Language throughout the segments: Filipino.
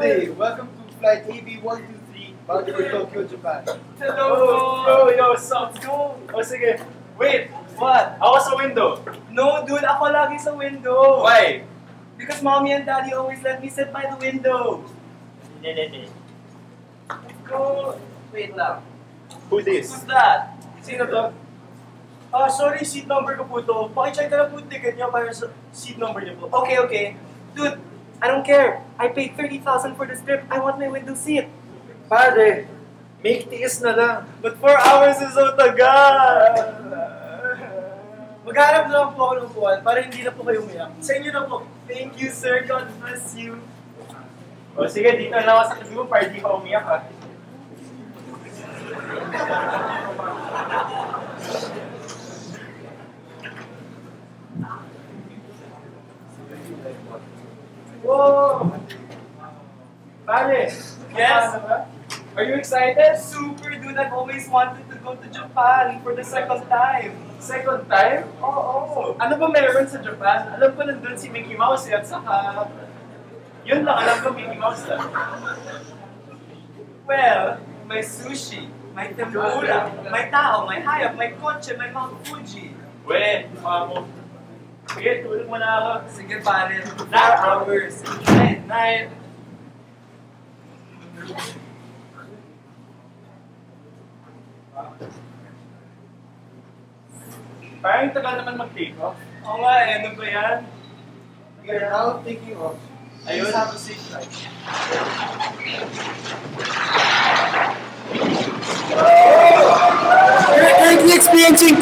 day. Welcome to flight AB123 bound for Tokyo, Japan. Hello! Bro, yo, sup? Go! O sige. Wait, What? ako sa window. No, dude, ako lagi sa window. Why? Because mommy and daddy always let me sit by the window. Hindi, Go. Wait lang. Who this? Who's that? Sino to? Ah, sorry, seat number ko po to. Pakicheck na lang po yung ticket niyo para sa seat number niyo po. Okay, okay. Dude, I don't care. I paid 30,000 for this trip. I want my window seat. Pare, make tiis na lang. But 4 hours is so tagal. Maghanap na lang po ako ng upuan para hindi na po kayo umiyak. Sa inyo na po. Thank you, sir. God bless you. O sige, dito na ako sa mo para di ka umiyak ah. Whoa! Pare, Yes? Are you excited? Super, dude. I've always wanted to go to Japan for the second time. Second time? Oo. Oh, Ano ba meron sa Japan? Alam ko nandun si Mickey Mouse eh, at saka... Yun lang alam ko Mickey Mouse lang. Well, may sushi, may tempura, may tao, may hayop, may kotse, may Mount Fuji. We, mukha mo. Sige, tulog mo na ako. Sige pare, 4 hours. Night, night. Parang tagal naman mag-take off. Oo nga eh, ano ba yan? We are now taking off. Ayun. Please have a safe flight. We're currently experiencing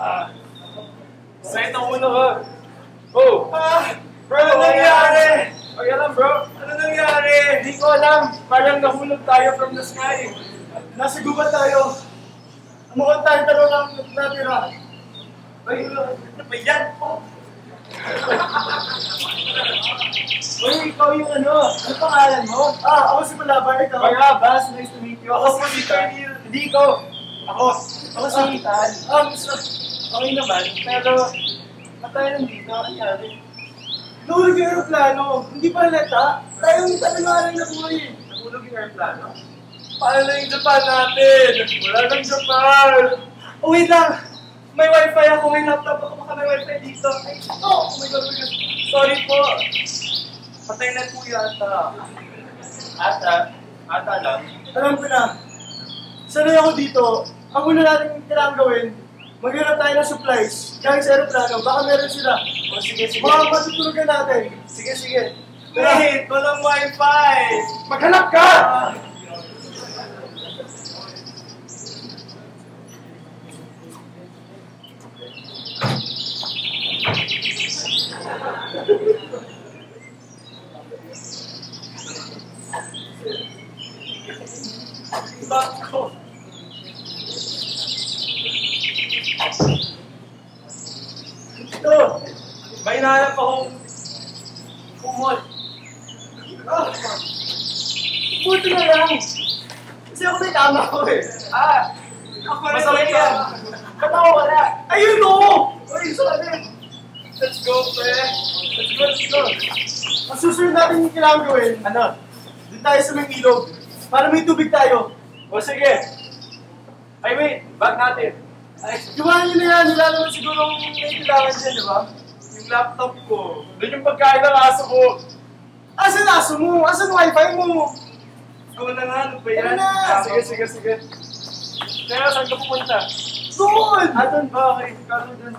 Ah. Sakit ang ulo ko. Oh! Ah! Bro, Ano nangyari? Okay lang bro. Ano nangyari? Hindi ko alam. Parang nahulog tayo from the sky. Nasa gubat tayo. Mukhang tayo dalawa lang natira. Ay, ano ba yan? Uy, ikaw yung ano? Ano pangalan mo? Ah, ako si Malabar. Ikaw. Barabas, nice to meet you. Ako si Ethan. Hindi ko. Ako. Ako si Ethan. Um, so, Okay naman, pero ba't tayo nandito? Ano nangyari? nahulog yung aeroplano. Hindi pa halata. Tayo yung tatangalan na buhay. Nahulog yung airplano? Paano na yung Japan natin? Wala nang Japan! Oh, wait lang. May wifi ako, may laptop ako, baka may wifi dito. Ay, oh, oh my God, oh. Sorry po. Patay na po yata. Ata, ata lang. Alam ko na. Sanay ako dito. Ang una natin kailangan gawin, maghanap tayo ng supplies. Galing sa aeroplano, baka meron sila. O sige, sige. Baka matutulugan natin. Sige, sige. Wait, walang wifi. Maghanap ka! Bako. Ito, may nahanap akong kumot. Ah, buti na lang. Kasi ako may tama ko eh. Ah, ako rin Masakit yan. Ba't ako wala? Ayun o! Ay, sorry. Let's go, pre. Let's go, let's go. Ang susunod natin yung kailangan gawin, Ano? doon tayo sa may ilog. Para may tubig tayo. O sige. Ay, wait. Back natin. Ay, Iwanan nyo na yan, wala naman siguro may kailangan dyan, di ba? Laptop ko. Doon yung pagkain ng aso ko. Asan aso mo? Asan wifi mo? Go na nga, ano ba yan? Ano na? Ah, sige, sige, sige. Kaya saan ka pupunta? Doon! Ah, doon ba? Okay, karo doon.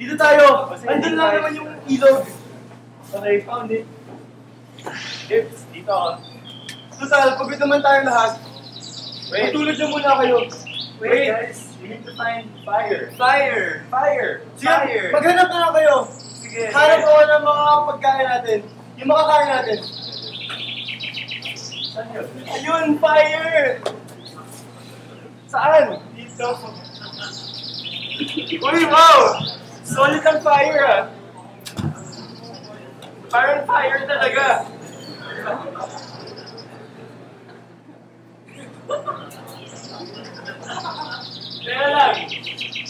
Dito tayo! Andun lang naman yung ilog. Okay, found it. Tips, dito ako. Total, pagod naman tayo lahat. Wait. Matulog na muna kayo. Wait, guys. We need to find fire. Fire! Fire! Sige, Fire! maghanap na lang kayo. Sige. Hanap ako ng mga pagkain natin. Yung makakain natin. Ayun, fire! Saan? Dito. Uy, wow! Solid ang fire ah. Parang fire talaga. Kaya lang.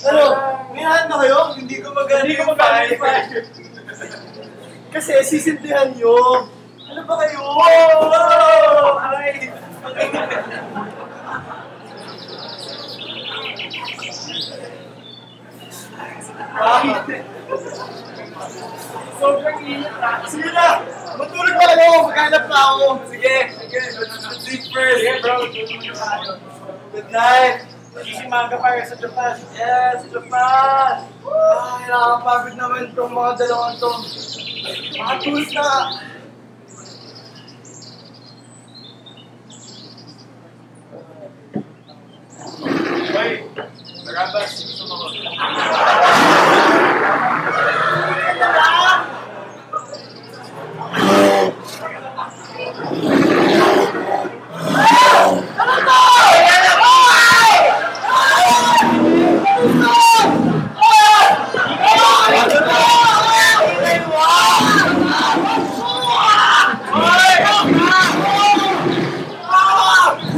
Ano? May lahat na kayo? Hindi ko ko yung fire. Kasi sisindihan nyo. Ano ba kayo? Oh! Aray! Sobrang init ah. Sige na! Matulog pa kayo! Maghanap na ako! Sige, sige. Sleep first. Sige bro, tulog mo tayo. Good night! Magsisimanga fire sa Japan. Yes! Japan! Ay, nakakapagod naman itong mga dalawang to. Makatulog na! Hoy, Barabas, gusto mo ko.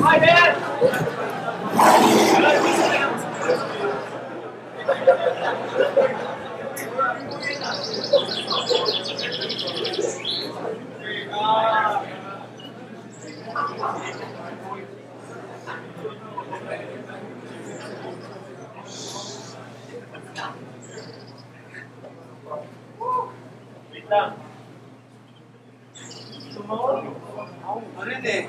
Hoy, Ben! Lang. Eh?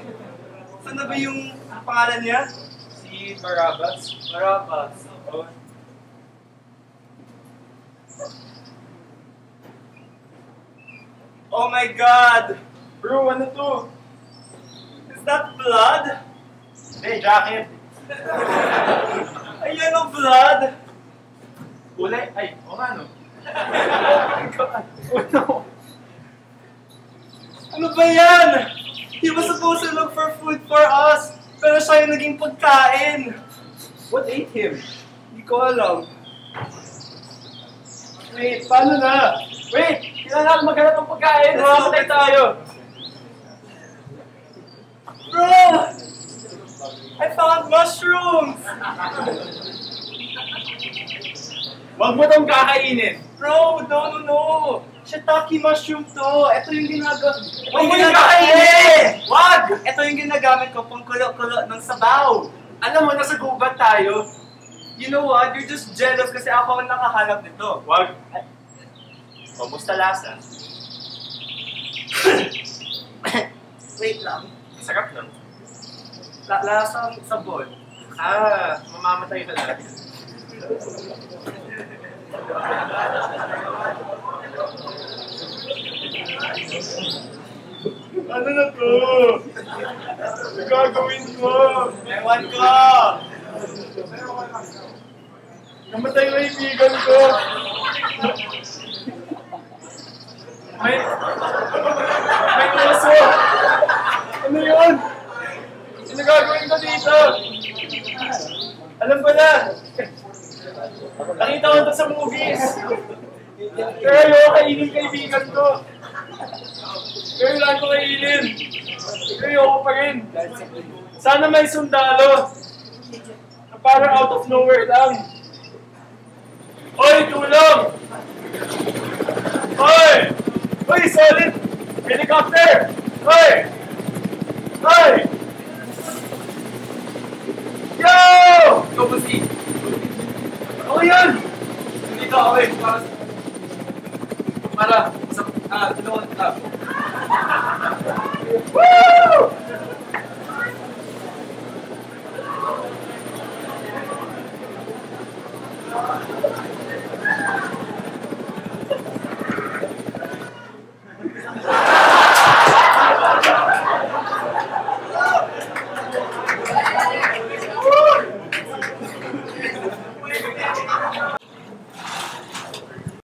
Saan na ba yung pangalan niya? Si Barabas. Marabas. Oh. Oh my God! Bro, ano to? Is that blood? Hey, jacket. Ayan ang blood! Kulay. Ay, o nga no. oh no! Ano ba yan? He was supposed to look for food for us, pero siya yung naging pagkain. What ate him? Hindi ko alam. Wait, paano na? Wait! Kailangan maghanap ng pagkain. Go. tayo. Bro! I found mushrooms! Huwag mo tong kakainin. Bro, no, no, no! Shiitake mushroom to! Ito yung ginagamit. Huwag mo yung kakainin! Wag! Ito yung ginagamit ko pang kulo-kulo ng sabaw. Alam mo, nasa gubat tayo. You know what? You're just jealous kasi ako ang nakahanap nito. Wag. Kumusta lasa? Wait lang. Sarap lang. La lasang sabon. Ah, mamamatay ka na. Ano na to? Gagawin mo? Ewan ko! Namatay yung kaibigan ko. May... May oso! Ano yun? Ano gagawin ko dito? Alam ko na! Nakita ko to sa movies! Pero ayoko kainin kaibigan ko! Pero lang ko kainin! Pero ayoko pa rin! Sana may sundalo! Na parang out of nowhere lang! Hoy, tulong! Hoy! Hoy, solid! Helicopter! Hoy! Hoy! Yo! Go, Busi. Ako yan! Dito, okay. Para, para sa, ah, tulungan ka. Woo!